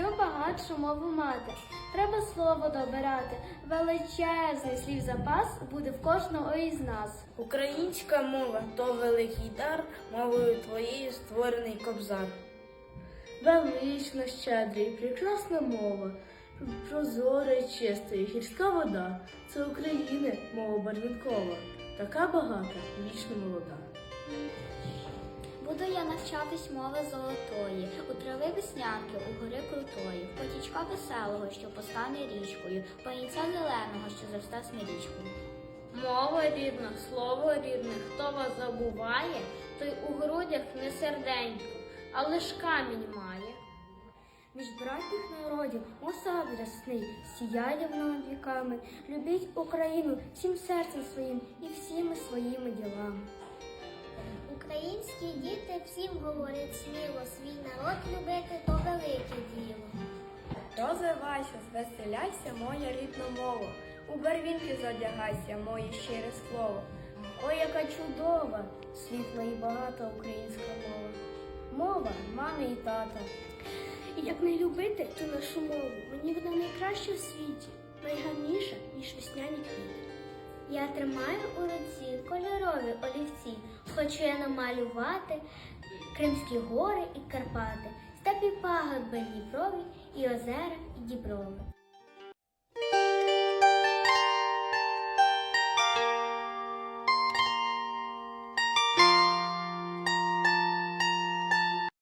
інакшу мову мати. Треба слово добирати. Величезний слів запас буде в кожного із нас. Українська мова то великий дар, мовою твоєю створений кобзар. Велична, щедрий, прекрасна мова, прозора і чиста, і гірська вода. Це України мова барвінкова, така багата, вічно молода. Я навчатись мови золотої, у трави веснянки, у гори крутої, в потічка веселого, що постане річкою, паїнця зеленого, що зросте смирічкою. Мова рідна, слово рідне, хто вас забуває, той у грудях не серденько, а лиш камінь має. Між братніх народів осад рясний, сіяє над віками. Любіть Україну всім серцем своїм і всіми діти всім говорять сміло, свій народ любити то велике діло. Розвивайся, звеселяйся, моя рідна мова. У барвінки задягайся, моє щире слово. Ой, яка чудова, світла і багата українська мова. Мова мами і тата. Як не любити ту нашу мову, мені вона найкраща в світі, найгарніша, ніж весняні квіти. Я тримаю у руці кольорові олівці, хочу я намалювати Кримські гори і Карпати, степі пагорби Дніпрові і озера і Діброви.